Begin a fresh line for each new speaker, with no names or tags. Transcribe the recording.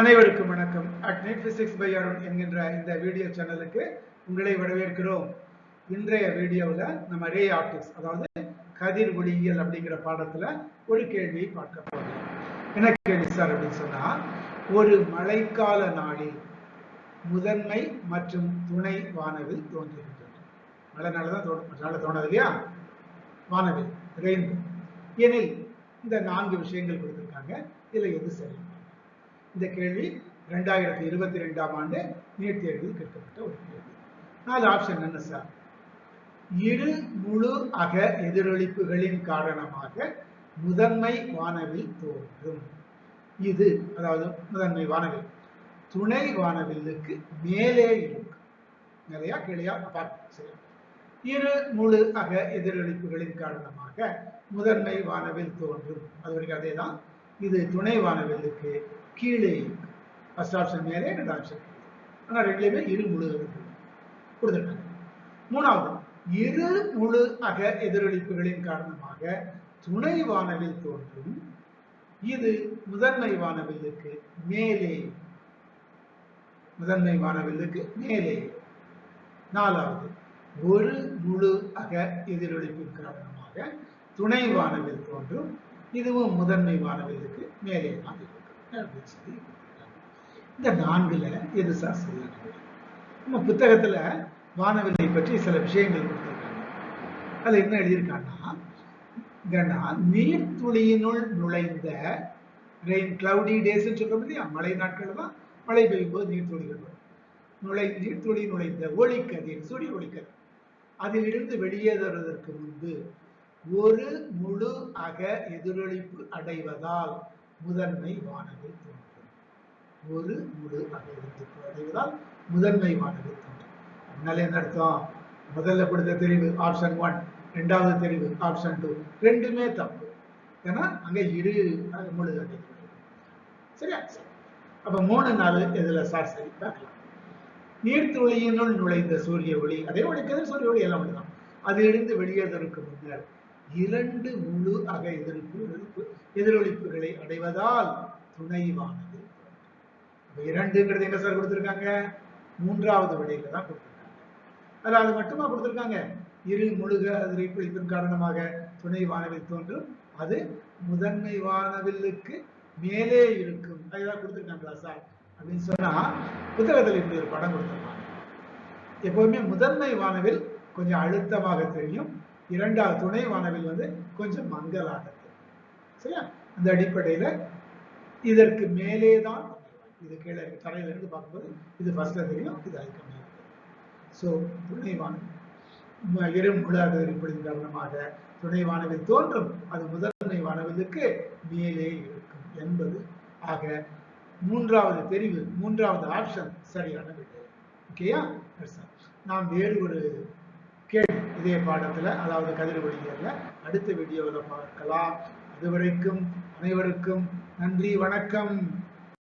அனைவருக்கும் வணக்கம். At night physics by Arun என்கின்ற இந்த வீடியோ சேனலுக்கு உங்களை வரவேற்கிறோம். இன்றைய வீடியோவில் நம்ம ரே ஆப்டிக்ஸ் அதாவது கதிர் ஒளியியல் அப்படிங்கிற பாடத்தில் ஒரு கேள்வியை பார்க்க போகிறோம் என்ன கேள்வி சார் அப்படின்னு சொன்னால் ஒரு மழைக்கால நாளில் முதன்மை மற்றும் துணை வானவில் தோன்றியிருக்கிறது மழை நாள் தான் தோணும் நாள் தோணது இல்லையா? வானவில் ரெயின்போ எனில் இந்த நான்கு விஷயங்கள் கொடுத்துருக்காங்க. இதில் எது சரி? இந்த கேள்வி ரெண்டாயிரத்தி இருபத்தி ரெண்டாம் ஆண்டு நீட் தேர்வில் கேட்கப்பட்ட ஒரு கேள்வி. நாலு ஆப்ஷன் என்ன சார் இரு முழு அக எதிரொலிப்புகளின் காரணமாக முதன்மை வானவில் தோன்றும். இது அதாவது முதன்மை வானவில். துணை வானவில்லுக்கு மேலே இருக்கும். நிறையா கிளையா பார்க்க செய்யும் இரு முழு அக எதிரொலிப்புகளின் காரணமாக முதன்மை வானவில் தோன்றும். அது வரைக்கும் அதே தான் இது துணை வானவில்லுக்கு கீழே ஃபர்ஸ்ட் ஆப்ஷன் மேலே ரெண்டு ஆப்ஷன் ஆனால் ரெண்டுலேயுமே இரு முழு கொடுத்துருக்காங்க. மூணாவது இரு முழு அக எதிரொலிப்புகளின் காரணமாக துணை வானவில் தோன்றும். இது முதன்மை வானவில்லுக்கு மேலே. முதன்மை வானவில்லுக்கு மேலே. நாலாவது ஒரு முழு அக எதிரொலிப்பின் காரணமாக துணை வானவில் தோன்றும். இதுவும் முதன்மை வானவில்லுக்கு மேலே தான் அப்படின்னு சொல்லி இந்த நான்குல எது சார் சரியான நம்ம புத்தகத்துல வானவில்லை பற்றி சில விஷயங்கள் கொடுத்துருக்காங்க. அதுல என்ன எழுதியிருக்காங்கன்னா நீர்த்துளியினுள் நுழைந்த ரெயின் கிளவுடி டேஸ்ன்னு சொல்றோம் இல்லையா? மழை நாட்கள் தான் மழை பெய்யும் போது நீர்த்துளிகள் வரும். நுழை நீர்த்துளி நுழைந்த ஒளிக்கதிர் சூரிய ஒளிக்கதிர். அதிலிருந்து வெளியேறுவதற்கு முன்பு ஒரு முழு அக எதிரொலிப்பு அடைவதால் முதன்மை வானவில் தோன்றும். ஒரு முழு அக எதிர்ப்பு அடைவதால் முதன்மை வானவில் தோன்றும். அதனால என்ன அர்த்தம்? முதல்ல கொடுத்த தெரிவு ஆப்ஷன் ஒன் ரெண்டாவது தெரிவு ஆப்ஷன் டூ ரெண்டுமே தப்பு. ஏன்னா அங்க இரு முழு அடை சரியா? சரி அப்ப மூணு நாலு இதுல சார் சரி பார்க்கலாம். நீர்த்துளியினுள் நுழைந்த சூரிய ஒளி அதே ஒளிக்கிறது சூரிய ஒளி எல்லாம் ஒன்றுதான் அதிலிருந்து வெளியேறுவதற்கு முன்னர் இரண்டு முழு அக எதிர்ப்பு எதிரொலிப்புகளை அடைவதால் துணைவானது. இரண்டுங்கிறது எங்க சார் கொடுத்திருக்காங்க? மூன்றாவது விடையில தான் கொடுத்திருக்காங்க. அதாவது அது மட்டுமா கொடுத்திருக்காங்க? இரு முழுக எதிரொலிப்பின் காரணமாக துணை வானவில் தோன்றும். அது முதன்மை வானவிலுக்கு மேலே இருக்கும். அதுதான் கொடுத்திருக்காங்களா சார்? அப்படின்னு சொன்னா புத்தகத்தில் இப்படி ஒரு படம் கொடுத்திருப்பாங்க. எப்பவுமே முதன்மை வானவில் கொஞ்சம் அழுத்தமாக தெரியும். இரண்டாவது துணை வானவில் வந்து கொஞ்சம் மங்கலானது சரியா? அந்த அடிப்படையில இதற்கு மேலே தான் இது கீழே இருக்கு. தரையில இருந்து பார்க்கும்போது இது ஃபர்ஸ்ட்ல தெரியும் இது அதுக்கு மேலே ஸோ துணை வானவில் இருப்பதின் காரணமாக துணை வானவில் தோன்றும். அது முதன்மை வானவிலுக்கு மேலே இருக்கும் என்பது ஆக மூன்றாவது தெரிவு மூன்றாவது ஆப்ஷன் சரியான விடை. ஓகேயா நாம் வேறு ஒரு கேள்வி இதே பாடத்துல அதாவது கதிர் ஒளியல்ல அடுத்த வீடியோவில் பார்க்கலாம். அதுவரைக்கும் அனைவருக்கும் நன்றி வணக்கம்.